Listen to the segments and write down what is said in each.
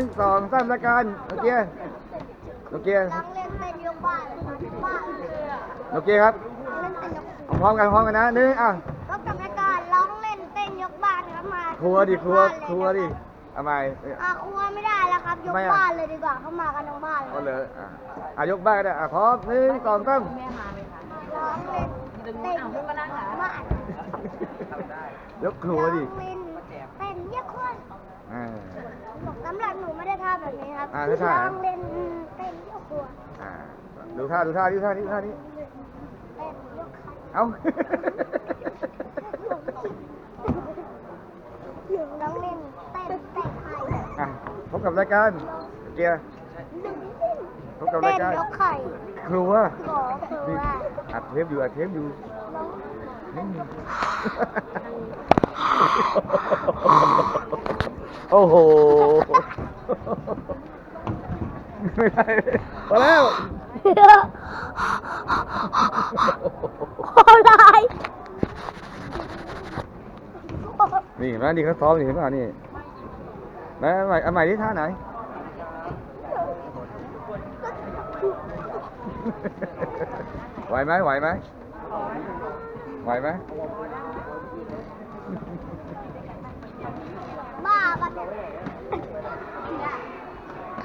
งสองสามละกันโอเคโอเคน้องเล่นเป็นยกบ้านบ้านโอเคครับเล่นเป็นยกพร้อมกันพร้อมกันนะหนึ่งอะก็กับรายการร้องเล่นเต้นยกบ้านครับมาครัวดิครัวบ้านเลยครัวดินะเอาใหม่ครับอะครัวไม่ได้แล้วครับยกทำไมอะบ้านเลยดีกว่าเข้ามากันทั้งบ้านเลก็ยเลยอะอะยกบ้านก็ได้อะพร้อมหนึ่งสองสามร้องเล่นเต้นยกบ้านยกครัวดิร้องเล่นเต้นยกคน อ่า สำหรับ หนูไม่ได้ท่าแบบนี้ครับอ่าแล้วท่าไหนร้องเล่นเต้นยกครัวอ่าดูท่าดูท่าดูท่านี้ดูท่านี้ เต้นยกไข่เอ้าร้องเล่นเต้นเตะไข่อะพบกับรายการเกียร์ พบกับรายการ เต้นยกไข่ครัวขอคือนี่ว่าอัดเทปอยู่อัดเทปอยู่อืม โอ้โห ไม่ได้พอแล้วอะไรนี่เห็นไหมนี่เขาซ้อมนี่เห็นป่ะนี่ไหนอันใหม่อันใหม่ที่ท่าไหน ไหวไหมไหวไหมไหวไหมบ้าปะเนี่ย ค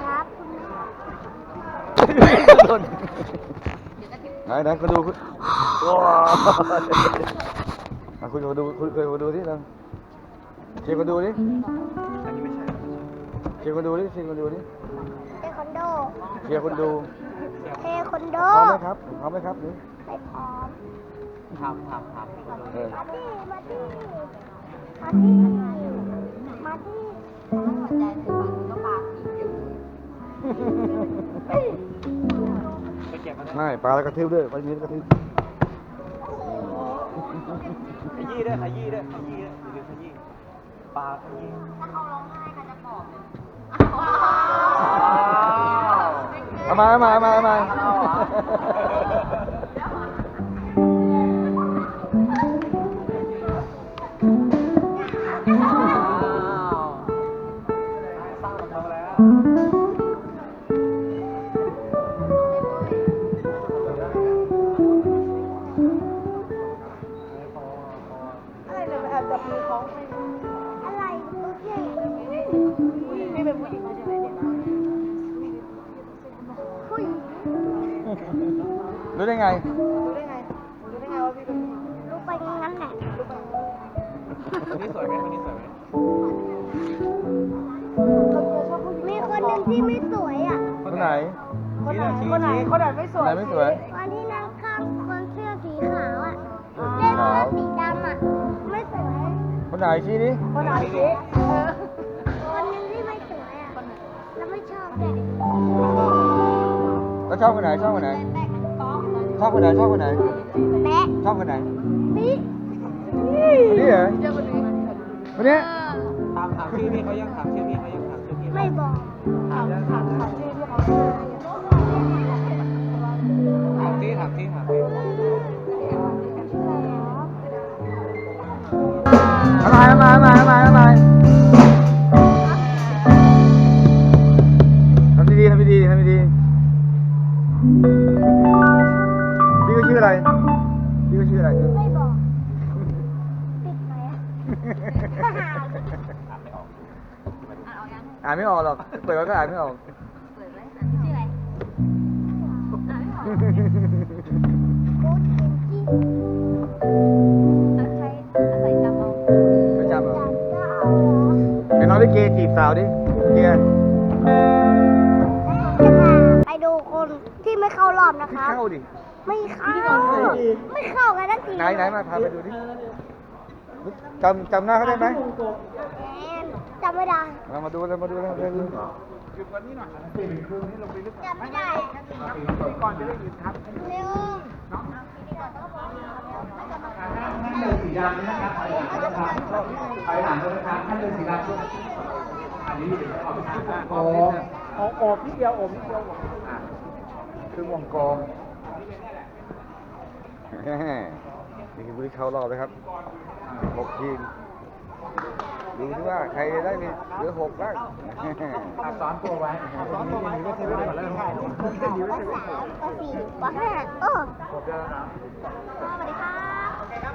รับคุณแม่ไหนไหนก็ดูคุณว้าวคุณมาดูคุณเคยมาดูที่นั่งเชียร์มาดูดิเชียร์มาดูดิเชียร์มาดูดิเทควันโดเชียร์คนดูเทควันโดพร้อมไหมครับพร้อมไหมครับนี่ไม่พร้อมเออมาดิมาดิมาดิ มาดิหัวใจคือมันก็ปากอีกไม่ปลาแล้วกระทืบด้วยปลามีแล้วกระทืบขยี้ด้วยขยี้ด้วยขยี้ด้วยอย่าลืมขยี้ปลาขยี้เอามาเอามาเอามาเอามา จับมือเขาอะไรตุ๊กเนี่ยนี่เป็นผู้หญิงไม่ใช่ไหมผู้หญิงรู้ได้ไง รู้ได้ไงรู้ได้ไงว่าพี่เป็นผู้หญิงรู้ไปงั้นแหละรู้ไปวันนี้สวยไหมวันนี้สวยไหมมีคนหนึ่งที่ไม่สวยอะ คนไหน คนไหน คนไหนคนไหนไม่สวยไม่สวยวันที่นั่งข้างคนเสื้อสีขาวอะเล่นเสื้อสีดำอะ ไม่สวย คนไหนชี้ดิคนไหนสิเออคนหนึ่งที่ไม่สวยอะแล้วไม่ชอบเลยแล้วชอบคนไหนชอบคนไหนชอบคนไหนชอบคนไหนแปะชอบคนไหนปิ๊คนนี้เหรอคนนี้ถามถามชื่อพี่เขายังถามชื่อพี่เขายังถามชื่อพี่ไม่บอกถามถามถามชื่อที่เขาถามที่ถามที่ถามที่ อ่านไม่ออกหรอก เปิดไว้ก็อ่านไม่ออกกูดเอนจี้ก็จำเอาจับก็เอาไอ้น้องลิเกจีบสาวดิเกียร์จะพาไปดูคนที่ไม่เข้ารอบนะคะ เข้าดิ ไม่เข้า ไม่เข้ากันทักที ไหนไหนมาพาไปดูดิ จำจำหน้าเขาได้ไหมแมนจำไม่ได้เรามาดูเลยมาดูเลยมาดูจำไม่ได้ก่อนจะได้ยินครับเร็วโอ้โอ้โอบนิดเดียวโอบนิดเดียวครึ่งวงกลมนี่คือผู้ที่เข้ารอบนะครับ หกทีมดูที่ว่าใครจะได้มีเหลือหกบ้างซ้อนตัวไว้ซ้อนตัวไว้ก็คือเรื่องของเรื่องถ่ายรูปปสามปสี่ปห้าโอ้สวัสดีครับ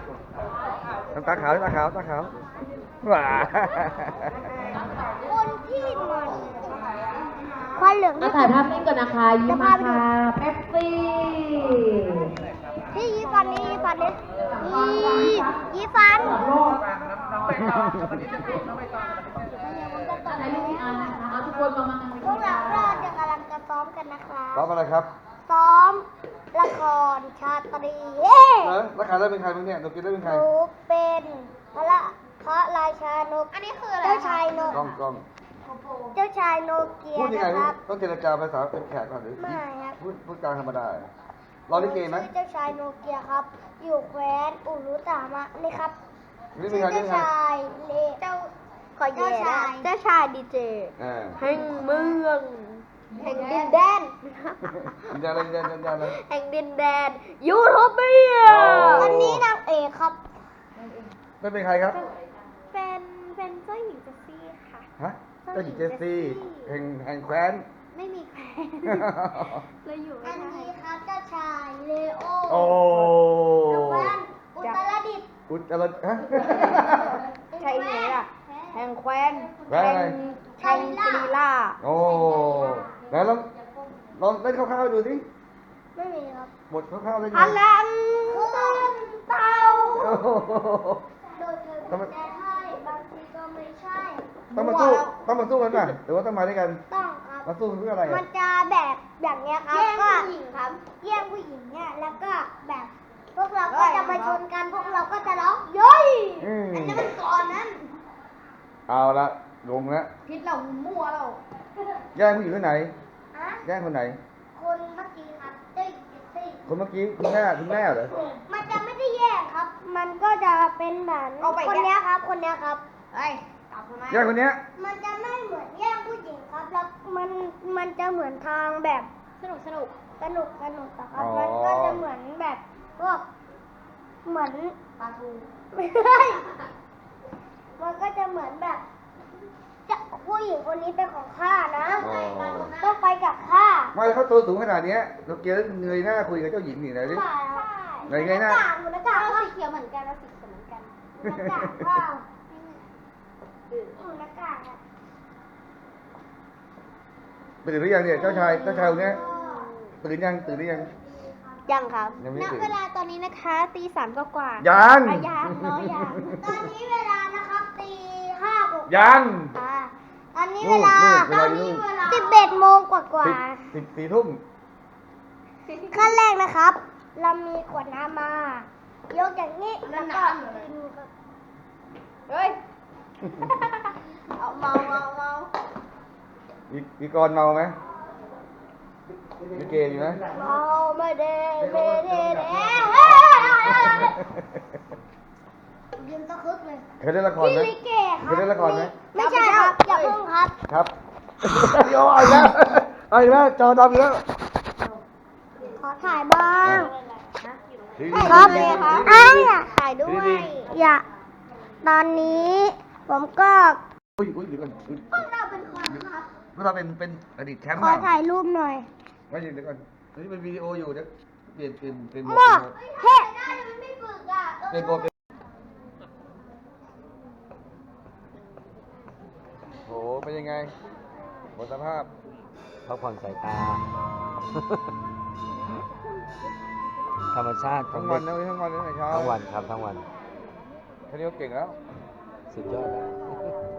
น้ำตาขาวน้ำตาขาวตาขาวว้าคนที่มันควันเหลืองมาที่ถ่ายสุดภาพนิ่งก่อนนะคะยิ้มมาค่ะเป๊ปซี่ ที่ยีฟันนี่ยีฟันนี่ยียีฟันถ่ายรูปอีกอันนะคะเอาทุกคนมามาพวกเราก็จะกำลังจะซ้อมกันนะคะซ้อมอะไรครับซ้อมละครชาตรีเย้เออแล้วใครได้เป็นใครบ้างเนี่ยหนูกินได้เป็นหใครนูเป็นพระพระราชานกอันนี้คืออะไรเจ้าชายนกกล้องกล้องเจ้าชายโนเกียพูดยังไงนะครับต้องเจรจาภาษาเป็นแขกก่อนหรือไม่ครับพูดพูดกลางธรรมดา ร้องลิเกไหม ชื่อเจ้าชายโนเกียครับ อยู่แคว้นอุรุตามะนี่ครับนี่เป็นชื่อใครนี่เจ้าเป็นใครชายเลเจ้า ขอเจ้าชายเจ้าชายดีเจอ่าแห่งเมืองแห่งดินแดนยินดีอะไรยินดียินดีอะไร แห่งดินแดนยูโทเปียอ๋ออัอันนี้นางเอกครับ ไม่เป็นใครครับ เป็นเป็นเจ้าหญิงเจสซี่ค่ะ ฮะเจ้าหญิงเจสซี่แห่งแห่งแคว้น ไม่มีแคว้น เล เลโอโอ้อยู่แคว้นอุตรดิตถ์อุจจาระฮะ ใช่ไหมล่ะ แห่งแคว้นแคว้นอะไรแห่งกรีล่า โอ้ไหนลองลองเล่นคร่าวๆดูสิไม่มีครับบทคร่าวๆเล่นพลังขึ้นเตาโอ้โหโดยเธอเป็นแต่ให้บางทีก็ไม่ใช่ ต้องมาสู้ต้องมาสู้กันป่ะหรือว่าต้องมาด้วยกันต้องครับ มาสู้เพื่ออะไรมัอะนจะแบบอย่างเงี้ยครับ แย่งผู้หญิงครับแย่งผู้หญิงเนี่ยแล้วก็แบบ พว กเราก็จะมาชนกันพวกเราก็จะร้องเย้ยอืม อันนั้นมันก่อนนั้นเอาละลงแล้วพิษเรามั่วเราแย่งผู้หญิงคนไหนฮะแย่งคนไหน คนเมื่อกี้ครับเจ้ยเจ้ยคนเมื่อกี้คุณแม่คุณแม่เหรอมันจะไม่ได้แย่งครับ มันก็จะเป็นเหมือนคนเนี้ยครับ คนเนี้ยครับ เฮ้ยกลับมาแย่งคนเนี้ยมันจะไม่เหมือนแย่งผู้หญิงครับ แล้วมันมันจะเหมือนทางแบบสนุกสนุกสนุกสนุกอะครับ มันก็จะเหมือนแบบพวก เหมือนปลาทูไม่ใช่มันก็จะเหมือนแบบ จะผู้หญิงคนนี้เป็นของข้านะอ๋อ ต้องไปกับข้าไม่เขาตัวสูงขนาดเนี้ยเราเกลียดเงยหน้าคุยกับเจ้าหญิงนี่ไหนดิ ไหนไงนะหน้ากากหน้ากากสีเขียวเหมือนกันแล้วสีเขียวเหมือนกันหน้ากากว่าอืมหน้ากากอะตื่นหรือยังเนี่ยเจ้าชายเจ้าชายคนเนี้ยตื่นยังตื่นหรือยัง ยังครับยังไม่ณตื่นเวลาตอนนี้นะคะตีสามกว่าๆยังอะยังน้อยยังตอนนี้เวลานะครับตีห้ากว่ายังค่ะตอนนี้นู่เวนลานู่นเวลาอยู่นู่นสิบเอ็ดโมงกว่าสิบสิบสี่ทุ่ม ๆขั้นแรกนะครับ เรามีขวดน้ำมา ยกอย่างนี้แล้วก็กินครับเฮ้ย เอาเมาเมาเมามีมีกรเมาไหม มีเกย์อยู่ไหมเราไม่ได้ไม่ได้ยืนตะคึกเลยเคยเล่นละครไหมลิเกคเคยเล่นละครไหมไม่ใช่ครับอย่าเพิ่งครับ ครับโอ้ยแล้วเอาอีกแล้วจอดำอีกแล้วขอถ่ายบ้างครับดีดีอะดีอยากถ่ายด้วย อย่าตอนนี้ผมก็อุ้ยอุ้ยเดี๋ยวก่อนพวกเราเป็นคนครับพวกเราเป็นเป็นอดีตแชมป์ขอถ่ายรูปหน่อย ไม่ใช่เดี๋ยวก่อนอันนี้เป็นวิดีโออยู่เดี๋ยวเปลี่ยนเป็นเป็นหมอเฮ้ไม่ฝึกอะเป็นโปรเป็นโหเป็นยังไงหมดสภาพพักผ่อนสายตา ธรรมชาติขอทั้งงเด็วันกนะทั้งวันตั้งแต่เช้าทั้งวันครับทั้งวันแค่นี้ก็เก่งแล้ว สุดยอดแล้ว